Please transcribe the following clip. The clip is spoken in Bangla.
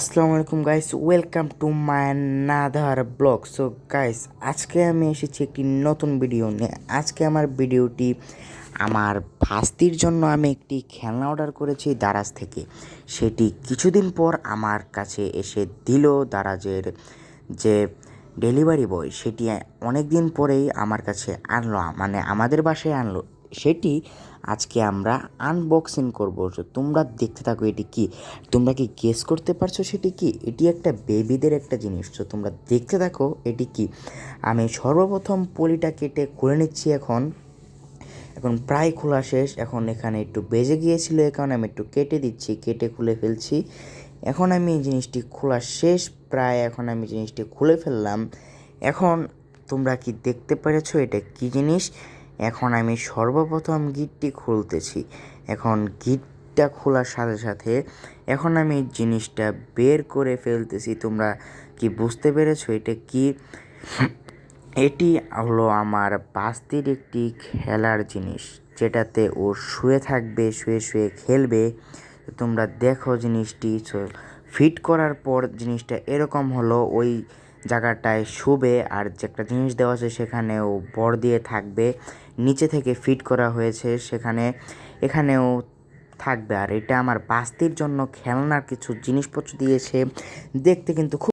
আসসালামু আলাইকুম guys welcome to my another vlog so guys আজকে আমি এসেছি একটি নতুন ভিডিও নিয়ে। আজকে আমার ভিডিওটি আমার ভাস্তির জন্য আমি একটি খেলনা অর্ডার করেছি দারাজ থেকে। সেটি কিছুদিন পর আমার কাছে এসে দিল দারাজের যে ডেলিভারি বয় সেটি অনেক দিন পরেই আমার কাছে আনলো মানে আমাদের বাসায় আনলো। সেটি আজকে আমরা আনবক্সিং করব। তো তোমরা দেখতে থাকো এটি কি। তোমরা কি গেস করতে পারছ সেটি কি? এটি একটা বেবিদের একটা জিনিস। তো তোমরা দেখতে থাকো এটি কি। আমি সর্বপ্রথম পলিটা কেটে খুলে নিচ্ছি এখন। এখন প্রায় খোলা শেষ। এখন এখানে একটু বেজে গিয়েছিল এ কারণে আমি একটু কেটে দিচ্ছি, কেটে খুলে ফেলছি। এখন আমি এই জিনিসটি খোলা শেষ। প্রায় এখন আমি জিনিসটি খুলে ফেললাম। এখন তোমরা কি দেখতে পেরেছ এটা কি জিনিস? এখন আমি সর্বপ্রথম গিটটি খুলতেছি। এখন গিটটা খোলার সাথে সাথে এখন আমি জিনিসটা বের করে ফেলতেছি। তোমরা কি বুঝতে পেরেছ এটা কি? এটি হলো আমার বাস্তির একটি খেলার জিনিস, যেটাতে ও শুয়ে থাকবে, শুয়ে শুয়ে খেলবে। তোমরা দেখো জিনিসটি ফিট করার পর জিনিসটা এরকম হলো, ওই জায়গাটায় শুবে আর যে একটা জিনিস দেওয়া আছে সেখানেও বর দিয়ে থাকবে। নিচে থেকে ফিট করা হয়েছে সেখানে, এখানেও থাকবে। আর এটা আমার বাস্তির জন্য খেলনার কিছু জিনিসপত্র দিয়েছে। দেখতে কিন্তু খুব